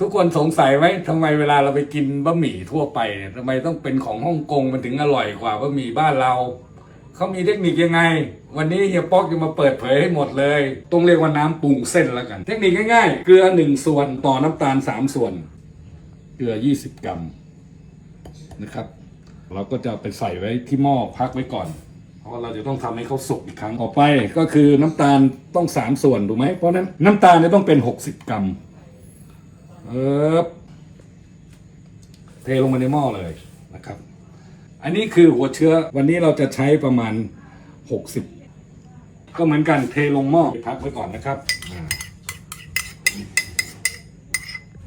ทุกคนสงสัยไหมทำไมเวลาเราไปกินบะหมี่ทั่วไปเนี่ยทำไมต้องเป็นของฮ่องกงมันถึงอร่อยกว่าบะหมี่บ้านเราเขามีเทคนิคยังไง วันนี้เฮียป๊อกจะมาเปิดเผยให้หมดเลยต้องเรียกว่าน้ำปรุงเส้นแล้วกัน เทคนิคง่ายๆ เกลือหนึ่งส่วนต่อน้ำตาลสามส่วน เกลือยี่สิบกรัมนะครับ เราก็จะไปใส่ไว้ที่หม้อพักไว้ก่อน เพราะว่าเราจะต้องทำให้เขาสุกอีกครั้งต่อไปก็คือน้ำตาลต้องสามส่วนถูกไหมเพราะนั้นน้ำตาลเนี่ยต้องเป็นหกสิบกรัม เออเทลงมาในหม้อเลยนะครับ อันนี้คือหัวเชื้อวันนี้เราจะใช้ประมาณ 60 ก็เหมือนกันเทลงหม้อพักไว้ก่อนนะครับ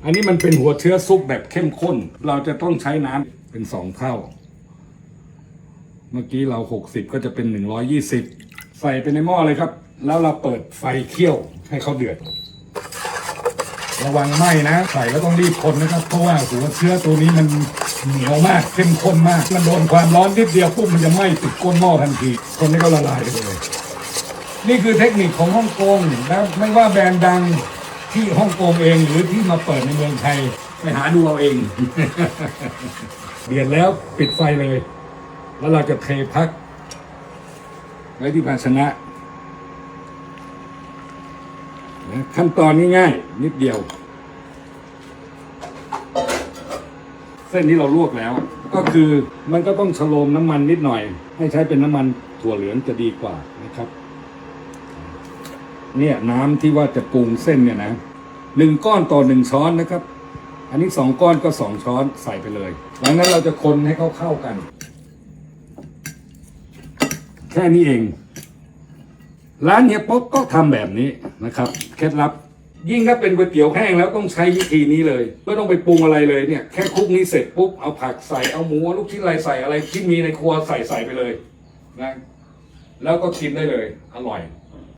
อันนี้มันเป็นหัวเชื้อซุปแบบเข้มข้น เราจะต้องใช้น้ำเป็นสองเท่า เมื่อกี้เรา 60 ก็จะเป็น 120 ใส่ไปในหม้อเลยครับ แล้วเราเปิดไฟเคี่ยวให้เขาเดือด ระวังไหม้นะใส่แล้วต้องรีบคนนะครับ เพราะว่าหัวเชื้อตัวนี้มันเหนียวมากเข้มข้นมาก มันโดนความร้อนนิดเดียวปุ๊บมันจะไหม้ติดก้นหม้อทันที คนนี้ก็ละลายไปเลย นี่คือเทคนิคของฮ่องกงนะไม่ว่าแบรนด์ดังที่ฮ่องกงเองหรือที่มาเปิดในเมืองไทยไปหาดูเอาเองเดือดแล้วปิดไฟเลย แล้วเราจะเทพักไว้ที่ภาชนะ นะ ขั้นตอนง่ายๆนิดเดียว เส้นที่เราลวกแล้ว ก็คือมันก็ต้องชโลมน้ำมันนิดหน่อย ให้ใช้เป็นน้ำมันถั่วเหลืองจะดีกว่านะครับ เนี่ยน้ำที่ว่าจะปรุงเส้นเนี่ยนะหนึ่งก้อนต่อหนึ่งช้อนนะครับ อันนี้สองก้อนก็สองช้อนใส่ไปเลยหลังนั้นเราจะคนให้เขาเข้ากัน แค่นี้เอง ร้านเฮียป๊อกก็ทำแบบนี้นะครับเคล็ดลับ ยิ่งถ้าเป็นก๋วยเตี๋ยวแห้งแล้วต้องใช้วิธีนี้เลยไม่ต้องไปปรุงอะไรเลยเนี่ยแค่คลุกนี้เสร็จปุ๊บเอาผักใส่เอาหมูลูกชิ้นอะไรใส่อะไรที่มีในครัวใส่ใส่ไปเลยนะแล้วก็กินได้เลย อร่อย